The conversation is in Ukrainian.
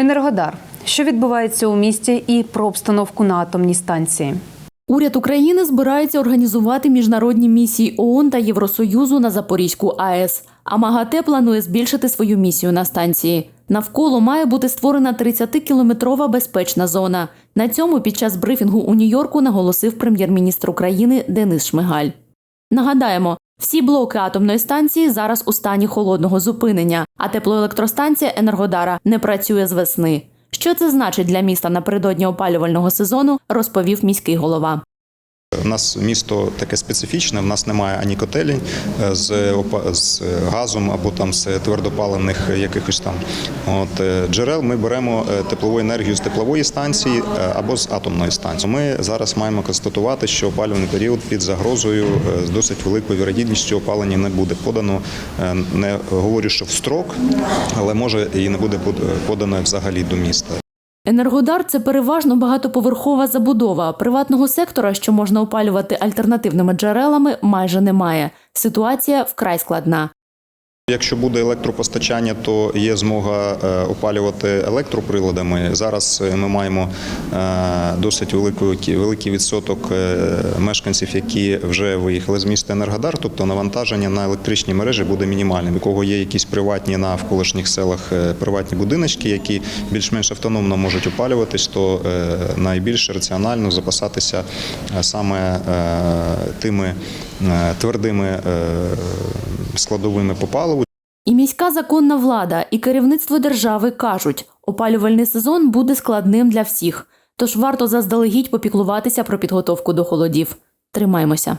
Енергодар. Що відбувається у місті і про обстановку на атомній станції. Уряд України збирається організувати міжнародні місії ООН та Євросоюзу на Запорізьку АЕС. А МАГАТЕ планує збільшити свою місію на станції. Навколо має бути створена 30-кілометрова безпечна зона. На цьому під час брифінгу у Нью-Йорку наголосив прем'єр-міністр України Денис Шмигаль. Нагадаємо, всі блоки атомної станції зараз у стані холодного зупинення, а теплоелектростанція Енергодара не працює з весни. Що це значить для міста напередодні опалювального сезону, розповів міський голова. У нас місто таке специфічне. В нас немає ані котелень е, з, з газом або там з твердопаливних якихось там от е, джерел. Ми беремо е, теплову енергію з теплової станції е, або з атомної станції. Ми зараз маємо констатувати, що опалювальний період під загрозою е, з досить великою вірогідністю опалення не буде подано. Е, Не говорю, що в строк, але може і не буде подано взагалі до міста. Енергодар це переважно багатоповерхова забудова. Приватного сектора, що можна опалювати альтернативними джерелами, майже немає. Ситуація вкрай складна. Якщо буде електропостачання, то є змога е, опалювати електроприладами. Зараз е, ми маємо е, досить велику, великий відсоток мешканців, які вже виїхали з міста Енергодар, тобто навантаження на електричні мережі буде мінімальним. У кого є якісь приватні на навколишніх селах приватні будиночки, які більш-менш автономно можуть опалюватись, то найбільш раціонально запасатися саме тими твердими складовими по паливу. І міська законна влада, і керівництво держави кажуть, опалювальний сезон буде складним для всіх. Тож варто заздалегідь попіклуватися про підготовку до холодів. Тримаймося.